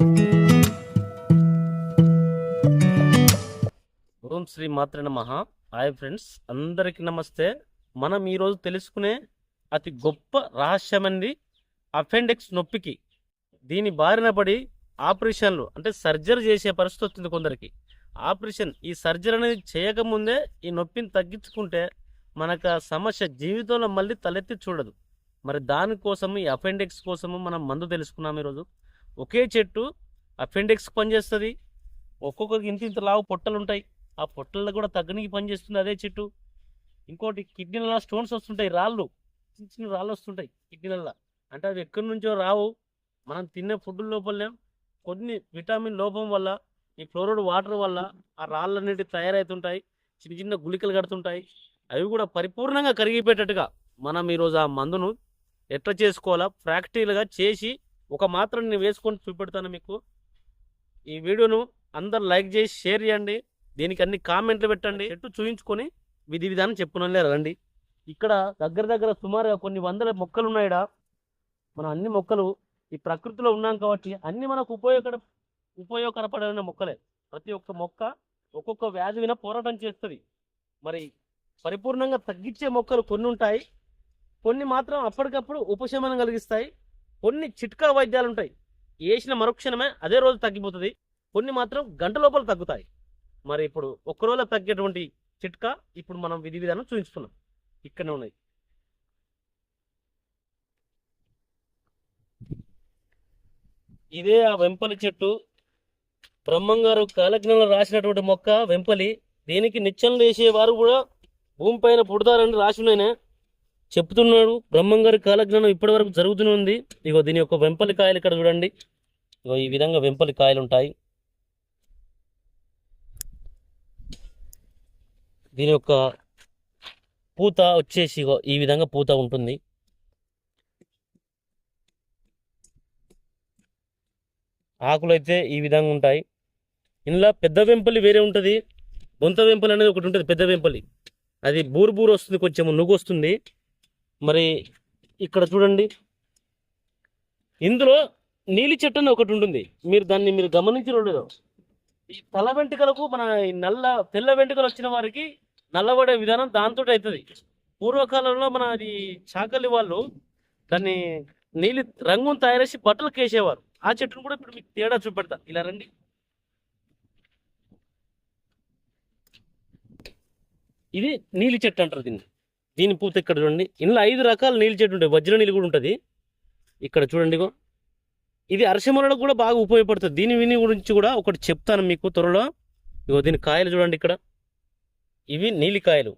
ఓం శ్రీ మాత్ర నమః. Hi friends అందరికీ నమస్తే. మనం ఈరోజు తెలుసుకునే అతి గొప్ప రహస్యమంది అపెండిక్స్ నొప్పికి. దీని బారిన పడి ఆపరేషన్లు అంటే సర్జరీ చేసే పరిస్థితి వస్తుంది కొందరికి. ఆపరేషన్ ఈ సర్జరీ అనేది చేయకముందే ఈ నొప్పిని తగ్గించుకుంటే మనకు ఆ సమస్య జీవితంలో మళ్ళీ తలెత్తి చూడదు. మరి దానికోసం ఈ అపెండిక్స్ కోసము మనం మందు తెలుసుకున్నాం ఈరోజు. ఒకే చెట్టు అపెండిక్స్ పనిచేస్తుంది. ఒక్కొక్కరికి ఇంత ఇంత లావు పొట్టలు ఉంటాయి ఆ పొట్టల్లో కూడా తగ్గనికి పనిచేస్తుంది అదే చెట్టు. ఇంకోటి కిడ్నీలలో స్టోన్స్ వస్తుంటాయి రాళ్ళు. చిన్న చిన్న రాళ్ళు వస్తుంటాయి కిడ్నీలలో అంటే అవి ఎక్కడి నుంచో రావు. మనం తినే ఫుడ్ లోపలనే కొన్ని విటమిన్ లోపం వల్ల ఈ ఫ్లోరైడ్ వాటర్ వల్ల ఆ రాళ్ళన్నిటి తయారవుతుంటాయి చిన్న చిన్న గుళికలు కడుతుంటాయి. అవి కూడా పరిపూర్ణంగా కరిగిపోయేటట్టుగా మనం ఈరోజు ఆ మందును ఎట్లా చేసుకోవాలా ప్రాక్టికల్గా చేసి ఒక మాత్రం నేను వేసుకొని చూపెడతాను మీకు. ఈ వీడియోను అందరు లైక్ చేసి షేర్ చేయండి. దీనికి అన్ని కామెంట్లు పెట్టండి. చెట్టు చూయించుకొని విధి విధానం చెప్పునలే రండి. ఇక్కడ దగ్గర దగ్గర సుమారుగా కొన్ని వందల మొక్కలు ఉన్నాయిడ? మనం అన్ని మొక్కలు ఈ ప్రకృతిలో ఉన్నాం కాబట్టి అన్ని మనకు ఉపయోగకర ఉపయోగకరపడిన మొక్కలే. ప్రతి ఒక్క మొక్క ఒక్కొక్క వ్యాధి విన పోరాటం చేస్తుంది. మరి పరిపూర్ణంగా తగ్గించే మొక్కలు కొన్ని ఉంటాయి. కొన్ని మాత్రం అప్పటికప్పుడు ఉపశమనం కలిగిస్తాయి. కొన్ని చిట్కా వైద్యాలు ఉంటాయి వేసిన మరుక్షణమే అదే రోజు తగ్గిపోతుంది. కొన్ని మాత్రం గంట లోపల తగ్గుతాయి. మరి ఇప్పుడు ఒక్క రోజులో తగ్గేటువంటి చిట్కా ఇప్పుడు మనం విధి విధానం చూపించుకున్నాం ఇక్కడనే ఉన్నాయి. ఇదే ఆ వెంపలి చెట్టు. బ్రహ్మంగారు కాలజ్ఞంలో రాసినటువంటి మొక్క వెంపలి. దీనికి నిత్యం వేసేవారు కూడా భూమిపైన పుడతారని రాసినైనా. చెప్తున్నాడు. బ్రహ్మంగారి కాలజ్ఞానం ఇప్పటి వరకు జరుగుతూనే ఉంది. ఇగో దీని యొక్క వెంపలి కాయలు ఇక్కడ చూడండి. ఇగో ఈ విధంగా వెంపలి కాయలు ఉంటాయి. దీని యొక్క పూత వచ్చేసి ఇగో ఈ విధంగా పూత ఉంటుంది. ఆకులు అయితే ఈ విధంగా ఉంటాయి. ఇందులో పెద్ద వెంపలి వేరే ఉంటుంది. బొంత వెంపలి అనేది ఒకటి ఉంటుంది పెద్ద వెంపలి. అది బూరు బూరు వస్తుంది కొంచెం నువ్వు వస్తుంది మరి ఇక్కడ చూడండి. ఇందులో నీలి చెట్టు అని ఒకటి ఉంటుంది. మీరు దాన్ని మీరు గమనించి లేదో? ఈ తల వెంట్రుకలకు మన ఈ నల్ల తెల్ల వెంట్రుకలు వచ్చిన వారికి నల్లబడే విధానం దాంతో అవుతుంది. పూర్వకాలంలో మన అది చాకలి వాళ్ళు దాన్ని నీలి రంగును తయారేసి బట్టలు బట్టలకు వేసేవారు. ఆ చెట్టును కూడా ఇప్పుడు మీకు తేడా చూపెడతా. ఇలా రండి. ఇది నీలి చెట్టు అంటారు దీన్ని. దీని పూత ఇక్కడ చూడండి. ఇందులో ఐదు రకాల నీళ్ళు చెట్టు ఉంటాయి. వజ్ర నీళ్ళు కూడా ఉంటుంది. ఇక్కడ చూడండి ఇది అరసమలకు కూడా బాగా ఉపయోగపడుతుంది. దీని విని గురించి కూడా ఒకటి చెప్తాను మీకు త్వరలో. ఇగో దీని కాయలు చూడండి ఇక్కడ. ఇవి నీలికాయలు.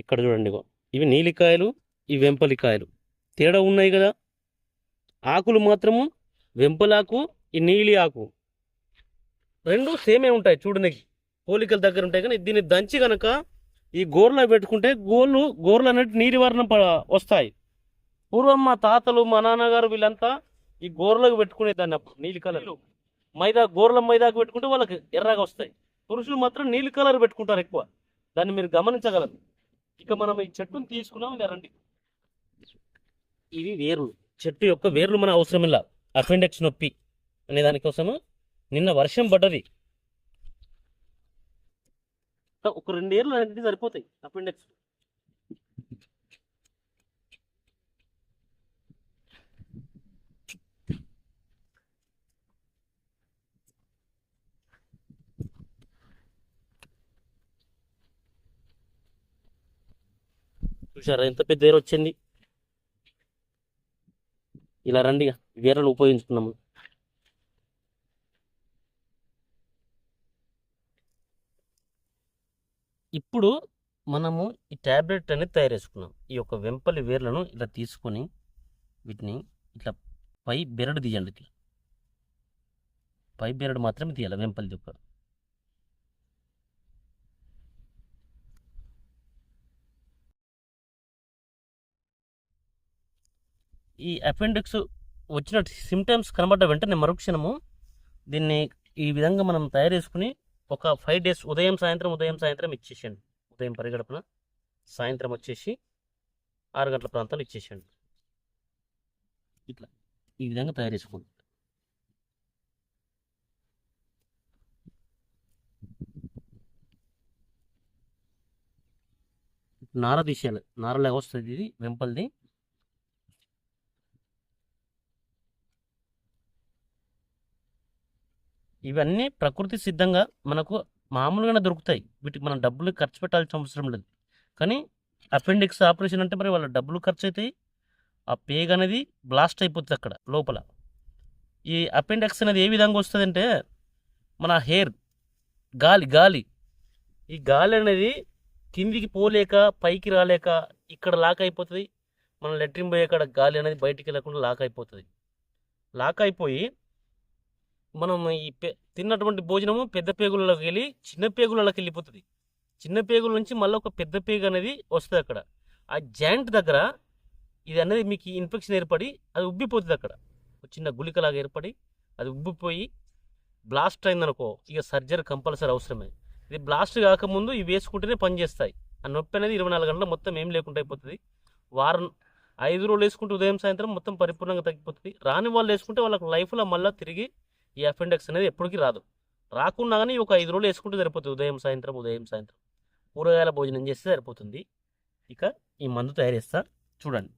ఇక్కడ చూడండి ఇగో. ఇవి నీలికాయలు ఇవి వెంపలికాయలు. తేడా ఉన్నాయి కదా. ఆకులు మాత్రము వెంపలాకు ఈ నీలి ఆకు. రెండు సేమే ఉంటాయి చూడడానికి పోలికల దగ్గర ఉంటాయి కానీ దీన్ని దంచి కనుక ఈ గోర్లో పెట్టుకుంటే గోర్లు గోర్లు అనేవి నీటి వర్ణం ప- వస్తాయి. పూర్వం మా తాతలు మా నాన్నగారు వీళ్ళంతా ఈ గోర్లకు పెట్టుకునే దాన్ని అప్పుడు నీలి కలర్. మైదా గోర్ల మైదాకు పెట్టుకుంటే వాళ్ళకి ఎర్రగా వస్తాయి. పురుషులు మాత్రం నీలి కలర్ పెట్టుకుంటారు ఎక్కువ. దాన్ని మీరు గమనించగలరు. ఇక మనం ఈ చెట్టును తీసుకున్నాం ఇలా రండి. ఇవి వేర్లు. చెట్టు యొక్క వేర్లు మన అవసరం ఇలా అపెండెక్స్ నొప్పి అనే దానికోసము నిన్న వర్షం పడ్డది. ఒక రెండు ఇయర్లు అనేది సరిపోతాయి. అపెండెక్స్ చూసారా ఎంత పెద్ద వేరు వచ్చింది. ఇలా రండి ఇక. ఉపయోగించుకున్నాము. ఇప్పుడు మనము ఈ ట్యాబ్లెట్ అనేది తయారు చేసుకున్నాం ఈ యొక్క వెంపలి వేర్లను ఇలా తీసుకొని వీటిని ఇట్లా పై బెరడు తీయండి ఇట్లా. పై బెరడు మాత్రమే తీయాలి వెంపలి యొక్క. ఈ అపెండిక్స్ వచ్చిన సిమ్టమ్స్ కనబడ్డ వెంటనే మరుక్షణము దీన్ని ఈ విధంగా మనం తయారు చేసుకుని ఒక ఫైవ్ డేస్ ఉదయం సాయంత్రం ఉదయం సాయంత్రం ఇచ్చేసేయండి. ఉదయం పరిగడపన సాయంత్రం వచ్చేసి ఆరు గంటల ప్రాంతాలు ఇచ్చేసేయండి. ఇట్లా ఈ విధంగా తయారు చేసుకోండి. నార తీసేయాలి నారలాగా వస్తుంది ఇది వెంపల్ది. ఇవన్నీ ప్రకృతి సిద్ధంగా మనకు మామూలుగానే దొరుకుతాయి. వీటికి మనం డబ్బులు ఖర్చు పెట్టాల్సిన అవసరం లేదు. కానీ అపెండిక్స్ ఆపరేషన్ అంటే మరి వాళ్ళ డబ్బులు ఖర్చు అవుతాయి ఆ పేగ్ అనేది బ్లాస్ట్ అయిపోతుంది అక్కడ లోపల. ఈ అపెండిక్స్ అనేది ఏ విధంగా వస్తుందంటే మన హెయిర్ గాలి గాలి. ఈ గాలి అనేది కిందికి పోలేక పైకి రాలేక ఇక్కడ లాక్ అయిపోతుంది. మనం లెట్రిన్ పోయే కాడ గాలి అనేది బయటికి వెళ్ళకుండా లాక్ అయిపోతుంది. లాక్ అయిపోయి మనం ఈ తిన్నటువంటి భోజనము పెద్ద పేగులలోకి వెళ్ళి చిన్న పేగులలోకి వెళ్ళిపోతుంది. చిన్న పేగుల నుంచి మళ్ళీ ఒక పెద్ద పేగు అనేది వస్తుంది అక్కడ. ఆ జాయింట్ దగ్గర ఇది అనేది మీకు ఇన్ఫెక్షన్ ఏర్పడి అది ఉబ్బిపోతుంది అక్కడ. ఒక చిన్న గుళికలాగా ఏర్పడి అది ఉబ్బిపోయి బ్లాస్ట్ అయిందనుకో ఇక సర్జరీ కంపల్సరీ అవసరమే. ఇది బ్లాస్ట్ కాకముందు ఇవి వేసుకుంటేనే పనిచేస్తాయి ఆ నొప్పి అనేది ఇరవై నాలుగు గంటలు మొత్తం ఏం లేకుండా అయిపోతుంది. వారం ఐదు రోజులు వేసుకుంటే ఉదయం సాయంత్రం మొత్తం పరిపూర్ణంగా తగ్గిపోతుంది. రాని వాళ్ళు వేసుకుంటే వాళ్ళకి లైఫ్లో మళ్ళీ తిరిగి ఈ అపెండెక్స్ అనేది ఎప్పటికీ రాదు. రాకున్నా కానీ ఒక ఐదు రోజులు వేసుకుంటే సరిపోతుంది. ఉదయం సాయంత్రం ఉదయం సాయంత్రం. కూరగాయల భోజనం చేస్తే సరిపోతుంది. ఇక ఈ మందు తయారు చేస్తా. చూడండి.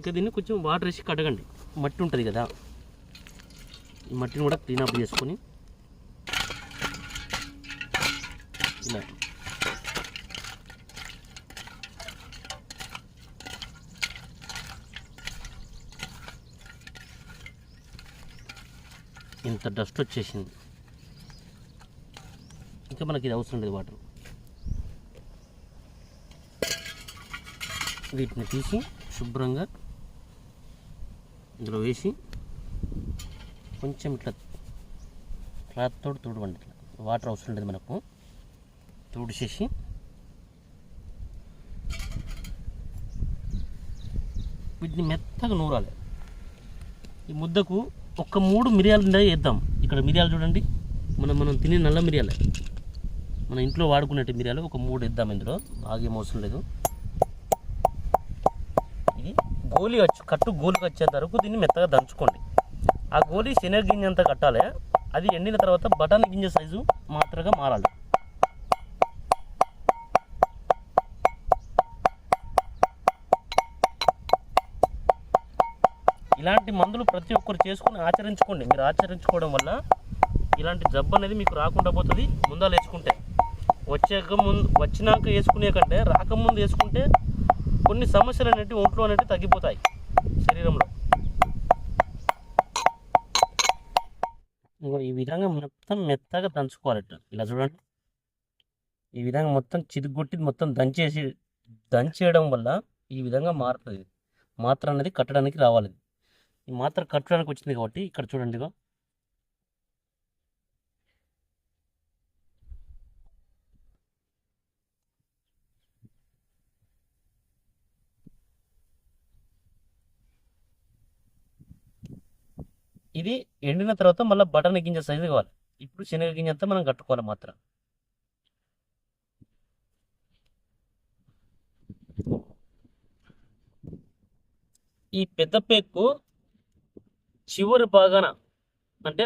ఇక దీన్ని కొంచెం వాటర్ వేసి కడగండి. మట్టి ఉంటుంది కదా. ఈ మట్టిని కూడా క్లీన్ అప్ చేసుకొని ఇలా. ఇంత డస్ట్ వచ్చేసింది. ఇంకా మనకి ఇది అవసరం లేదు వాటర్. వీటిని తీసి శుభ్రంగా ఇందులో వేసి కొంచెం ఇట్లా క్లాత్ తోడు తుడవండి ఇట్లా. వాటర్ అవసరం లేదు మనకు. తుడిచేసి వీటిని మెత్తగా నూరాలి. ఈ ముద్దకు ఒక్క మూడు మిరియాలు వేద్దాం. ఇక్కడ మిరియాలు చూడండి. మనం మనం తినే నల్ల మిరియాలే. మన ఇంట్లో వాడుకునే మిరియాలు ఒక మూడు వేద్దాం ఇందులో. బాగా అవసరం లేదు. ఇది గోలి వచ్చు కట్టు గోలికి వచ్చేంత వరకు దీన్ని మెత్తగా దంచుకోండి. ఆ గోలి శనగ గింజ అంతా కట్టాలి. అది ఎండిన తర్వాత బఠానీ గింజ సైజు మాత్రగా మారాలి. ఇలాంటి మందులు ప్రతి ఒక్కరు చేసుకొని ఆచరించుకోండి. మీరు ఆచరించుకోవడం వల్ల ఇలాంటి జబ్బు అనేది మీకు రాకుండా పోతుంది. ముందా వేసుకుంటే. వచ్చాక ముందు వచ్చినాక వేసుకునే కంటే రాకముందు వేసుకుంటే కొన్ని సమస్యలు అనేవి ఒంట్లో అనేవి తగ్గిపోతాయి శరీరంలో. ఈ విధంగా మొత్తం మెత్తగా దంచుకోవాలి ఇలా చూడండి. ఈ విధంగా మొత్తం చిరుగొట్టి మొత్తం దంచేసి దంచేయడం వల్ల ఈ విధంగా మారుతుంది. మాత్ర అనేది కట్టడానికి రావాలి. ఈ మాత్ర కట్టడానికి వచ్చింది కాబట్టి ఇక్కడ చూడండి ఇగో ఇది ఎండిన తర్వాత మళ్ళీ బటన్ గింజ సైజు కావాలి. ఇప్పుడు శనగ గింజ అంతా మనం కట్టుకోవాలి మాత్రం. ఈ పెద్ద పేక్కు చివరి భాగాన అంటే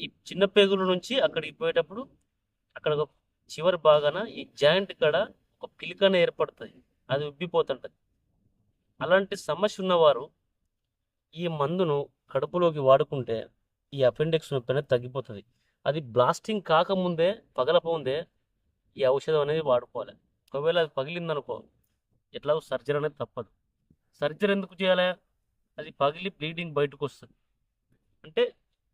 ఈ చిన్న పేగుల నుంచి అక్కడికి పోయేటప్పుడు అక్కడ ఒక చివరి భాగాన ఈ జాయింట్ కాడ ఒక పిలికన ఏర్పడుతుంది అది ఉబ్బిపోతుంటుంది. అలాంటి సమస్య ఉన్నవారు ఈ మందును కడుపులోకి వాడుకుంటే ఈ అపెండిక్స్ నొప్పి అనేది తగ్గిపోతుంది. అది బ్లాస్టింగ్ కాకముందే పగలపోందే ఈ ఔషధం అనేది వాడుకోవాలి. ఒకవేళ అది పగిలిందనుకో ఎట్లాగో సర్జరీ అనేది తప్పదు. సర్జరీ ఎందుకు చేయాలి? అది పగిలి బ్లీడింగ్ బయటకు వస్తుంది అంటే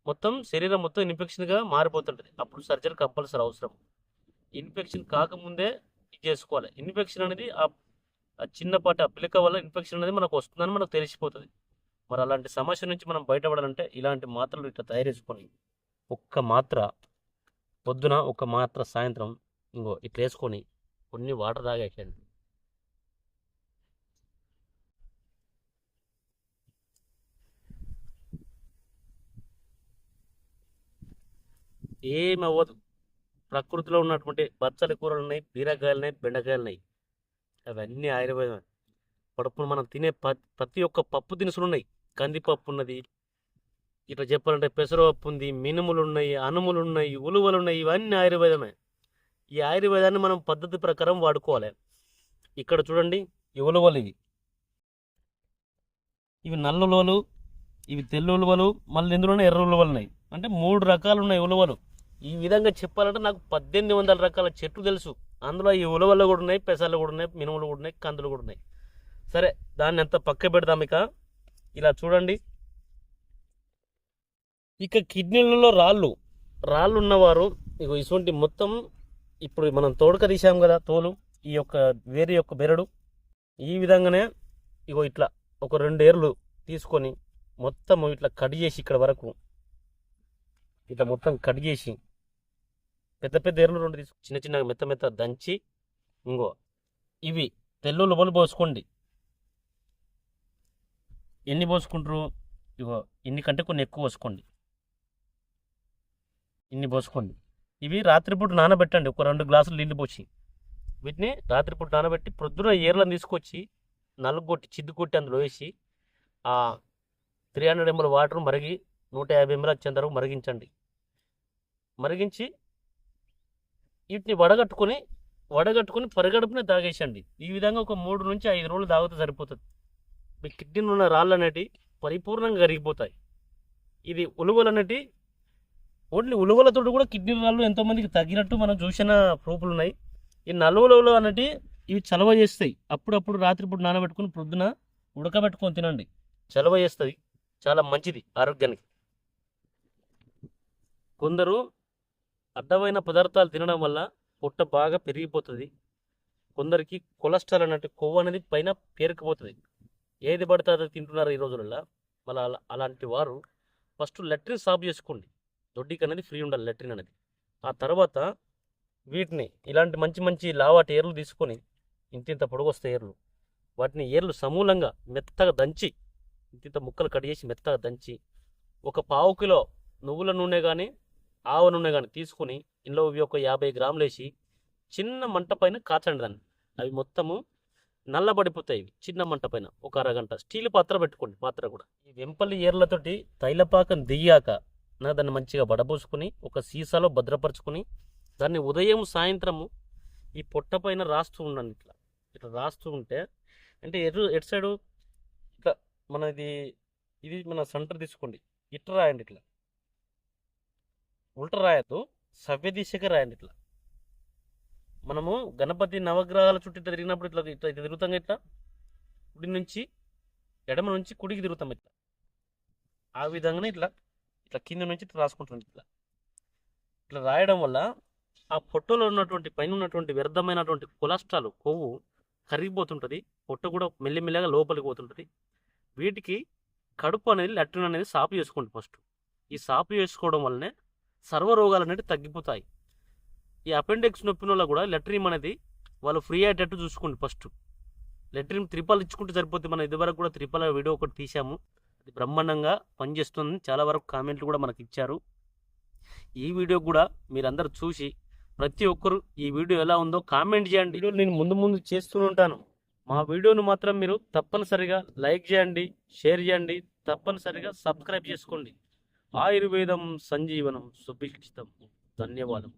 మొత్తం శరీరం మొత్తం ఇన్ఫెక్షన్గా మారిపోతుంటుంది. అప్పుడు సర్జరీ కంపల్సరీ అవసరం. ఇన్ఫెక్షన్ కాకముందే ఇది చేసుకోవాలి. ఇన్ఫెక్షన్ అనేది ఆ ఆ చిన్నపాటి అప్లిక వల్ల ఇన్ఫెక్షన్ అనేది మనకు వస్తుందని మనకు తెలిసిపోతుంది. మరి అలాంటి సమస్య నుంచి మనం బయటపడాలంటే ఇలాంటి మాత్రలు ఇట్లా తయారు చేసుకొని ఒక్క మాత్ర పొద్దున ఒక మాత్ర సాయంత్రం ఇంకో ఇట్లా వేసుకొని కొన్ని వాటర్ తాగేసేయండి. ఏమవ్వదు. ప్రకృతిలో ఉన్నటువంటి బచ్చలి కూరలు ఉన్నాయి బీరకాయలు ఉన్నాయి బెండకాయలు ఉన్నాయి అవన్నీ ఆయుర్వేదం పడుపును మనం తినే ప- ప్రతి ఒక్క పప్పు దినుసులు ఉన్నాయి కందిపప్పు ఉన్నది ఇట్లా చెప్పాలంటే పెసరపప్పు ఉంది మినుములు ఉన్నాయి అనుములు ఉన్నాయి ఉలువలు ఉన్నాయి ఇవన్నీ ఆయుర్వేదమే. ఈ ఆయుర్వేదాన్ని మనం పద్ధతి ప్రకారం వాడుకోవాలి. ఇక్కడ చూడండి ఈ ఉలువలు ఇవి. ఇవి నల్ల ఉలువలు ఇవి తెల్ల ఉలువలు మళ్ళీ ఇందులోనే ఎర్ర ఉలువలు ఉన్నాయి అంటే మూడు రకాలు ఉన్నాయి ఉలువలు. ఈ విధంగా చెప్పాలంటే నాకు పద్దెనిమిది వందల రకాల చెట్లు తెలుసు. అందులో ఈ ఉలవలు కూడా ఉన్నాయి పెసలు కూడా ఉన్నాయి మినుములు కూడా ఉన్నాయి కందులు కూడా ఉన్నాయి. సరే దాన్ని ఎంత పక్క పెడదాం ఇక? ఇలా చూడండి. ఇక కిడ్నీలలో రాళ్ళు. రాళ్ళు ఉన్నవారు ఇక ఇటువంటి మొత్తం ఇప్పుడు మనం తోడుక తీసాం కదా తోలు ఈ యొక్క వేరే యొక్క బెరడు. ఈ విధంగానే ఇగో ఇట్లా ఒక రెండు ఏర్లు తీసుకొని మొత్తం ఇట్లా కట్ చేసి ఇక్కడ వరకు. ఇట్లా మొత్తం కట్ చేసి పెద్ద పెద్ద ఎర్రలు రెండు తీసుకు చిన్న చిన్న మెత్త మెత్త దంచి ఇంకో ఇవి తెల్లులు బలు పోసుకోండి. ఎన్ని పోసుకుంటారు? ఇగో ఇన్ని కంటే కొన్ని ఎక్కువ పోసుకోండి. ఇన్ని పోసుకోండి. ఇవి రాత్రిపూట నానబెట్టండి. ఒక రెండు గ్లాసులు నీళ్ళు పోసి. వీటిని రాత్రిపూట నానబెట్టి ప్రొద్దున ఏర్లను తీసుకొచ్చి నలుగొట్టి చిద్దు కొట్టి అందులో వేసి ఆ త్రీ హండ్రెడ్ ఎంఎల్ వాటర్ మరిగి నూట యాభై ఎంఎల్ వచ్చేంత వరకు మరిగించండి. మరిగించి వీటిని వడగట్టుకొని వడగట్టుకొని పరిగడుపునే తాగేసండి. ఈ విధంగా ఒక మూడు నుంచి ఐదు రోజులు తాగితే సరిపోతుంది. మీ కిడ్నీలో ఉన్న రాళ్ళు అనేటివి పరిపూర్ణంగా కరిగిపోతాయి. ఇది ఉలువలు అనేటి ఓన్లీ ఉలువలతో కూడా కిడ్నీ రాళ్ళు ఎంతోమందికి తగ్గినట్టు మనం చూసిన ప్రూఫ్లు ఉన్నాయి. ఈ నలువలు అనేటి ఇవి చలవ చేస్తాయి. అప్పుడప్పుడు రాత్రిపూట నానబెట్టుకుని ప్రొద్దున ఉడకబెట్టుకొని తినండి. చలవ చేస్తుంది. చాలా మంచిది ఆరోగ్యానికి. కొందరు అడ్డమైన పదార్థాలు తినడం వల్ల పొట్ట బాగా పెరిగిపోతుంది. కొందరికి కొలెస్ట్రాల్ అన్నట్టు కొవ్వు అనేది పైన పేరుకుపోతుంది. ఏది పడితే అది తింటున్నారు ఈ రోజులలో మళ్ళీ అలా అలాంటి వారు ఫస్ట్ లెట్రిన్ సాఫ్ చేసుకోండి. దొడ్డికి అనేది ఫ్రీ ఉండాలి లెట్రిన్ అనేది. ఆ తర్వాత వీటిని ఇలాంటి మంచి మంచి లావాటి ఏర్లు తీసుకొని ఇంతింత పొడుగు ఏర్లు వాటిని ఏర్లు సమూలంగా మెత్తగా దంచి ఇంతింత ముక్కలు కట్ చేసి మెత్తగా దంచి ఒక పావు కిలో నువ్వుల నూనె కానీ ఆవ నూనె కానీ తీసుకొని ఇందులో ఇవి ఒక యాభై గ్రాములు వేసి చిన్న మంట పైన కాచండి దాన్ని. అవి మొత్తము నల్లబడిపోతాయి చిన్న మంట పైన ఒక అరగంట. స్టీల్ పాత్ర పెట్టుకోండి పాత్ర కూడా. ఈ వెంపల్లి ఏర్లతోటి తైలపాకం దియ్యాక నా దాన్ని మంచిగా వడబోసుకుని ఒక సీసాలో భద్రపరుచుకొని దాన్ని ఉదయం సాయంత్రము ఈ పొట్ట పైన రాస్తూ ఉండండి ఇట్లా. ఇట్లా రాస్తూ ఉంటే అంటే ఎటు ఎటు సైడు? ఇట్లా మన ఇది ఇది మన సెంటర్ తీసుకోండి. ఇట్లా రాయండి ఇట్లా. ఉల్ట రాయద్దు. సవ్య దిశగా రాయండి ఇట్లా. మనము గణపతి నవగ్రహాల చుట్టూ ఇట్లా తిరిగినప్పుడు ఇట్లా ఇట్లా ఇట్లా తిరుగుతాం ఇట్లా? కుడి నుంచి ఎడమ నుంచి కుడికి తిరుగుతాం ఇట్లా. ఆ విధంగానే ఇట్లా ఇట్లా కింద నుంచి ఇట్లా రాసుకుంటుంది ఇట్లా. ఇట్లా రాయడం వల్ల ఆ పొట్టలో ఉన్నటువంటి పైన ఉన్నటువంటి వ్యర్థమైనటువంటి కొలెస్ట్రాల్ కొవ్వు కరిగిపోతుంటుంది. పొట్ట కూడా మెల్లిమెల్లగా లోపలికి పోతుంటుంది. వీటికి కడుపు అనేది లెట్రిన్ అనేది సాపు చేసుకోండి ఫస్ట్. ఈ సాపు చేసుకోవడం వల్లనే సర్వరోగాలు అనేవి తగ్గిపోతాయి. ఈ అపెండిక్స్ నొప్పిన వల్ల కూడా లెట్రిన్ అనేది వాళ్ళు ఫ్రీ అయ్యేటట్టు చూసుకోండి ఫస్ట్ లెట్రిన్ త్రిపాలు ఇచ్చుకుంటే సరిపోతుంది మనం ఇదివరకు కూడా త్రిపాల వీడియో ఒకటి తీసాము అది బ్రహ్మాండంగా పనిచేస్తుంది. చాలా వరకు కామెంట్లు కూడా మనకి ఇచ్చారు. ఈ వీడియో కూడా మీరందరూ చూసి ప్రతి ఒక్కరు ఈ వీడియో ఎలా ఉందో కామెంట్ చేయండి. వీడియో నేను ముందు ముందు చేస్తూ ఉంటాను. మా వీడియోను మాత్రం మీరు తప్పనిసరిగా లైక్ చేయండి షేర్ చేయండి తప్పనిసరిగా సబ్స్క్రైబ్ చేసుకోండి. ఆయుర్వేదం సంజీవనం సుభిక్షితం. ధన్యవాదం